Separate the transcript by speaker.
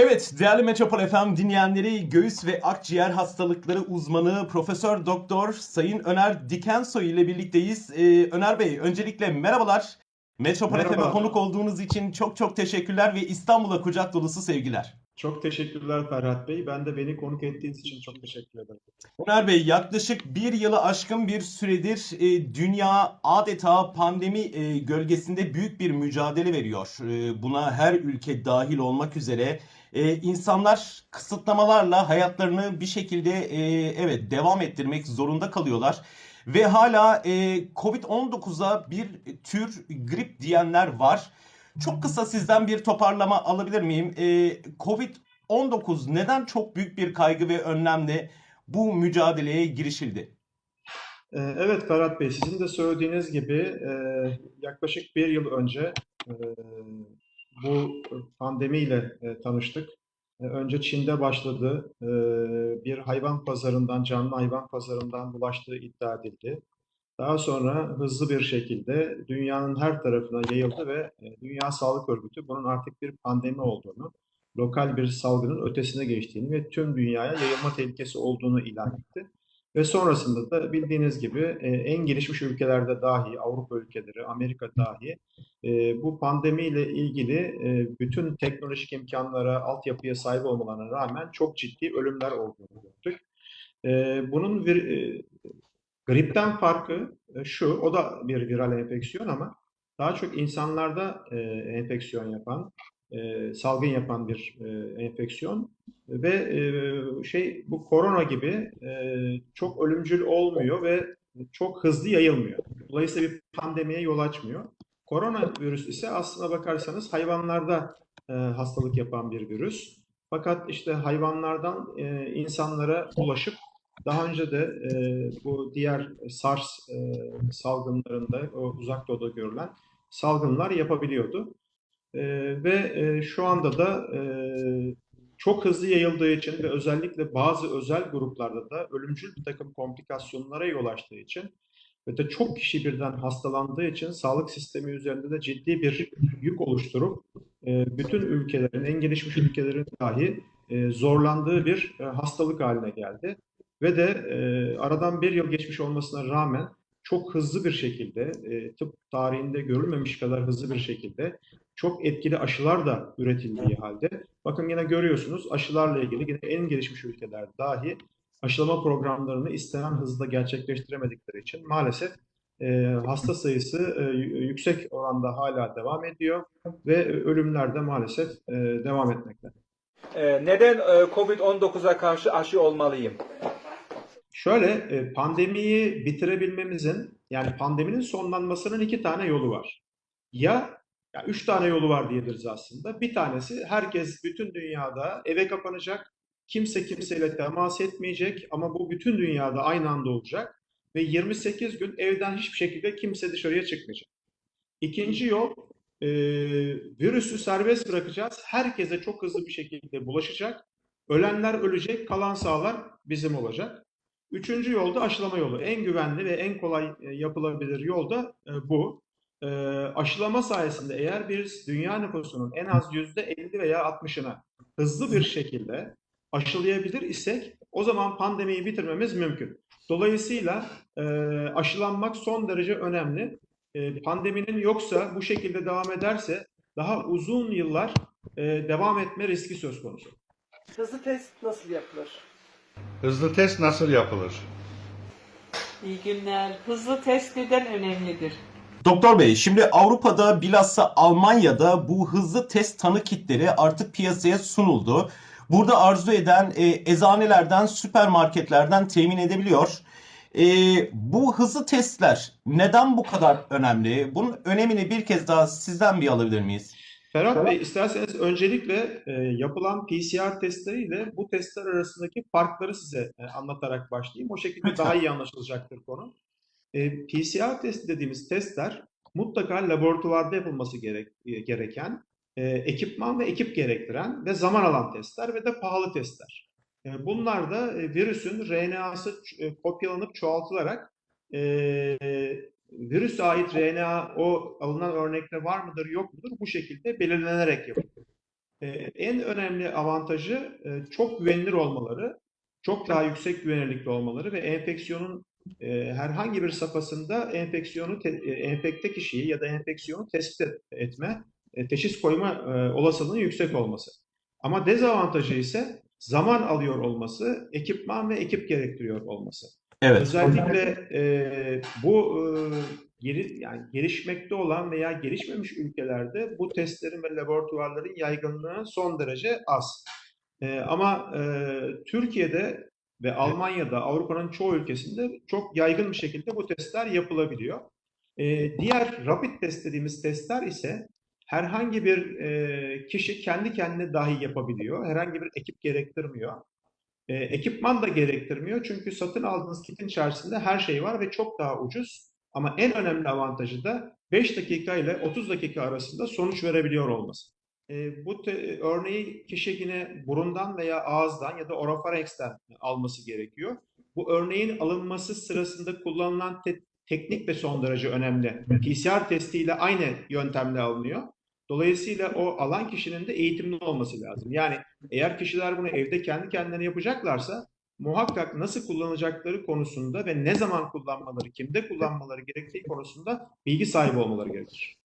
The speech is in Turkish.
Speaker 1: Evet, değerli Metropol FM dinleyenleri, göğüs ve akciğer hastalıkları uzmanı Profesör Doktor Sayın Öner Dikensoy ile birlikteyiz. Ee, Öner Bey, öncelikle merhabalar. Metropol
Speaker 2: Merhaba.
Speaker 1: FM'e konuk olduğunuz için çok çok teşekkürler ve İstanbul'a kucak dolusu sevgiler.
Speaker 2: Çok teşekkürler Ferhat Bey. Ben de beni konuk ettiğiniz için çok teşekkür ederim.
Speaker 1: Öner Bey, yaklaşık bir yılı aşkın bir süredir e, dünya adeta pandemi e, gölgesinde büyük bir mücadele veriyor. E, buna her ülke dahil olmak üzere e, insanlar kısıtlamalarla hayatlarını bir şekilde e, evet devam ettirmek zorunda kalıyorlar. Ve hala e, Covid-19'a bir tür grip diyenler var. Çok kısa sizden bir toparlama alabilir miyim? E, Covid-19 neden çok büyük bir kaygı ve önlemle bu mücadeleye girişildi?
Speaker 2: Ee, Evet Ferhat Bey, sizin de söylediğiniz gibi e, yaklaşık bir yıl önce e, bu pandemiyle e, tanıştık. E, Önce Çin'de başladı. E, Bir hayvan pazarından, canlı hayvan pazarından bulaştığı iddia edildi. Daha sonra hızlı bir şekilde dünyanın her tarafına yayıldı ve e, Dünya Sağlık Örgütü bunun artık bir pandemi olduğunu, lokal bir salgının ötesine geçtiğini ve tüm dünyaya yayılma tehlikesi olduğunu ilan etti. Ve sonrasında da bildiğiniz gibi e, en gelişmiş ülkelerde dahi, Avrupa ülkeleri, Amerika dahi e, bu pandemiyle ilgili e, bütün teknolojik imkanlara, altyapıya sahip olmalarına rağmen çok ciddi ölümler olduğunu gördük. E, Bunun bir e, gripten farkı e, şu, o da bir viral enfeksiyon ama daha çok insanlarda e, enfeksiyon yapan, e, salgın yapan bir e, enfeksiyon ve e, şey bu korona gibi e, çok ölümcül olmuyor ve çok hızlı yayılmıyor. Dolayısıyla bir pandemiye yol açmıyor. Koronavirüs ise aslına bakarsanız hayvanlarda e, hastalık yapan bir virüs. Fakat işte hayvanlardan e, insanlara ulaşıp daha önce de e, bu diğer SARS e, salgınlarında, o uzak doğuda görülen salgınlar yapabiliyordu. E, ve e, şu anda da e, çok hızlı yayıldığı için ve özellikle bazı özel gruplarda da ölümcül bir takım komplikasyonlara yol açtığı için ve de çok kişi birden hastalandığı için sağlık sistemi üzerinde de ciddi bir yük oluşturup e, bütün ülkelerin, en gelişmiş ülkelerin dahi e, zorlandığı bir e, hastalık haline geldi. Ve de e, aradan bir yıl geçmiş olmasına rağmen çok hızlı bir şekilde, e, tıp tarihinde görülmemiş kadar hızlı bir şekilde çok etkili aşılar da üretildiği halde bakın yine görüyorsunuz aşılarla ilgili yine en gelişmiş ülkeler dahi aşılama programlarını istenen hızda gerçekleştiremedikleri için maalesef e, hasta sayısı e, yüksek oranda hala devam ediyor ve ölümler de maalesef e, devam etmekte.
Speaker 3: Ee, Neden e, Covid-19'a karşı aşı olmalıyım?
Speaker 2: Şöyle e, pandemiyi bitirebilmemizin yani pandeminin sonlanmasının iki tane yolu var. Ya, ya üç tane yolu var diyebiliriz aslında. Bir tanesi herkes bütün dünyada eve kapanacak. Kimse kimseyle temas etmeyecek ama bu bütün dünyada aynı anda olacak. Ve 28 gün evden hiçbir şekilde kimse dışarıya çıkmayacak. İkinci yol e, virüsü serbest bırakacağız. Herkese çok hızlı bir şekilde bulaşacak. Ölenler ölecek, kalan sağlar bizim olacak. Üçüncü yol da aşılama yolu. En güvenli ve en kolay e, yapılabilir yol da e, bu. E, aşılama sayesinde eğer biz dünya nüfusunun en az yüzde 50 veya 60'ını hızlı bir şekilde aşılayabilir isek o zaman pandemiyi bitirmemiz mümkün. Dolayısıyla aşılanmak son derece önemli. Pandeminin yoksa bu şekilde devam ederse daha uzun yıllar devam etme riski söz konusu.
Speaker 4: Hızlı test nasıl yapılır?
Speaker 5: Hızlı test nasıl yapılır?
Speaker 4: İyi günler. Hızlı test neden önemlidir?
Speaker 1: Doktor Bey, şimdi Avrupa'da bilhassa Almanya'da bu hızlı test tanı kitleri artık piyasaya sunuldu. Burada arzu eden e, eczanelerden, süpermarketlerden temin edebiliyor. E, bu hızlı testler neden bu kadar önemli? Bunun önemini bir kez daha sizden bir alabilir miyiz?
Speaker 2: Ferhat Bey, isterseniz öncelikle e, yapılan PCR testleriyle bu testler arasındaki farkları size e, anlatarak başlayayım. O şekilde daha iyi anlaşılacaktır konu. E, PCR testi dediğimiz testler mutlaka laboratuvarda yapılması gerek, e, gereken, e, ekipman ve ekip gerektiren ve zaman alan testler ve de pahalı testler. E, bunlar da e, virüsün RNA'sı ç- e, kopyalanıp çoğaltılarak e, virüse ait RNA o alınan örnekte var mıdır yok mudur bu şekilde belirlenerek yapılıyor. E, en önemli avantajı e, çok güvenilir olmaları, çok daha yüksek güvenirlikli olmaları ve enfeksiyonun e, herhangi bir safhasında enfeksiyonu te- e, enfekte kişiyi ya da enfeksiyonu tespit et- etme, e, teşhis koyma e, olasılığının yüksek olması. Ama dezavantajı ise zaman alıyor olması, ekipman ve ekip gerektiriyor olması.
Speaker 1: Evet.
Speaker 2: Özellikle e, bu e, geri, yani gelişmekte olan veya gelişmemiş ülkelerde bu testlerin ve laboratuvarların yaygınlığı son derece az. E, ama e, Türkiye'de ve Almanya'da, Avrupa'nın çoğu ülkesinde çok yaygın bir şekilde bu testler yapılabiliyor. E, diğer rapid test dediğimiz testler ise herhangi bir e, kişi kendi kendine dahi yapabiliyor. Herhangi bir ekip gerektirmiyor. E, ekipman da gerektirmiyor çünkü satın aldığınız kitin içerisinde her şey var ve çok daha ucuz. Ama en önemli avantajı da 5 dakika ile 30 dakika arasında sonuç verebiliyor olması. E, bu te- örneği kişi yine burundan veya ağızdan ya da orofarenks'ten alması gerekiyor. Bu örneğin alınması sırasında kullanılan te- teknik de son derece önemli. PCR testiyle aynı yöntemle alınıyor. Dolayısıyla o alan kişinin de eğitimli olması lazım. Yani eğer kişiler bunu evde kendi kendilerine yapacaklarsa muhakkak nasıl kullanacakları konusunda ve ne zaman kullanmaları, kimde kullanmaları gerektiği konusunda bilgi sahibi olmaları gerekir.